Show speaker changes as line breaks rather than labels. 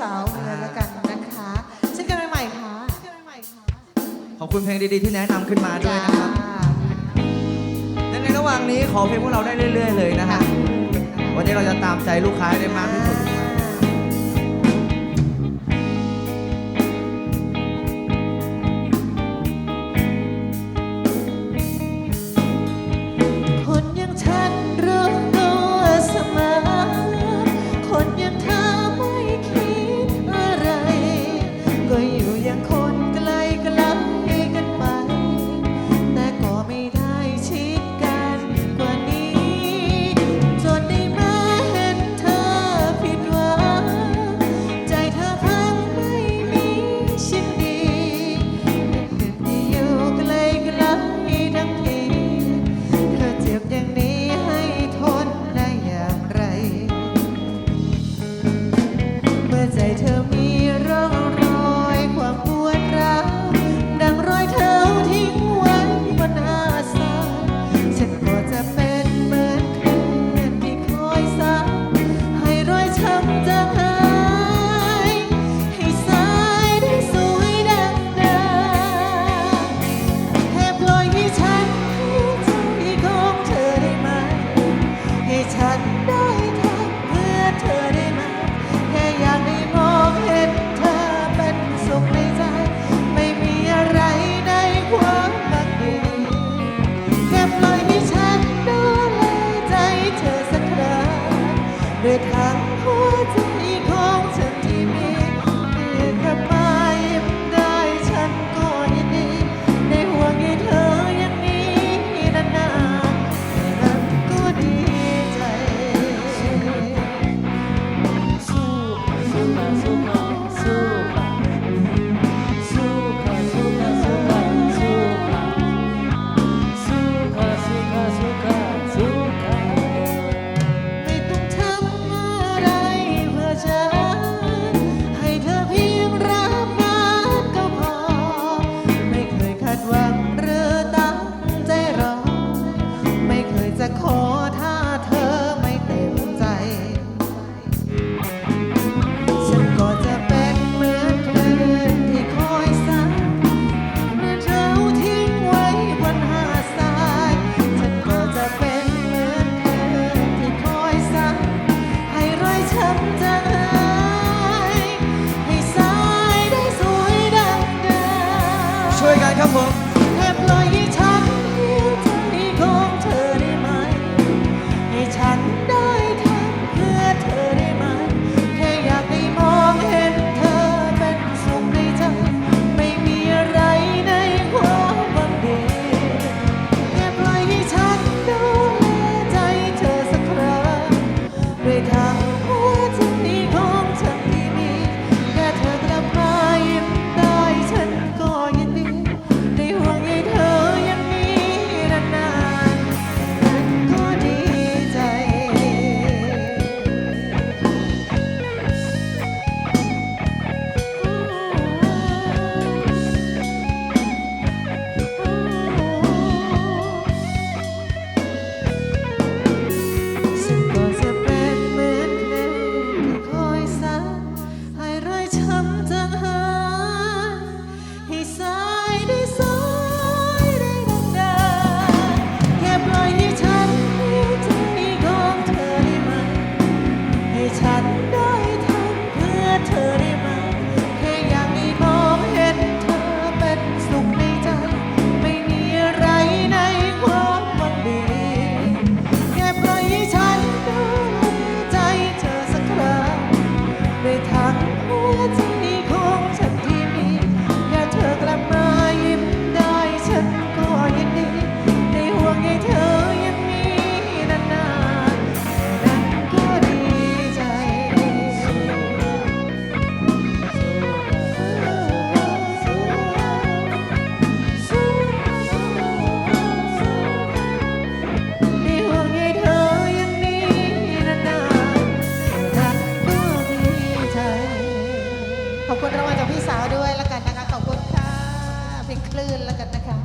สาวเมืองแล้วกันนะคะเช่นกันใหม่ๆค่ะ
ขอบคุณเพลงดีๆที่แนะนำขึ้นมาด้วยนะครับและในระหว่างนี้ขอเพลงพวกเราได้เรื่อย ๆ เลยนะฮะวันนี้เราจะตามใจลูกค้าได้มากที่สุด
ด้วยทั้งหัวใจ over ขอบคุณรางวัลจากพี่สาวด้วยแล้วกันนะ
คะ
ขอบคุณค่ะเป็นคลื่นแล้วกันนะคะ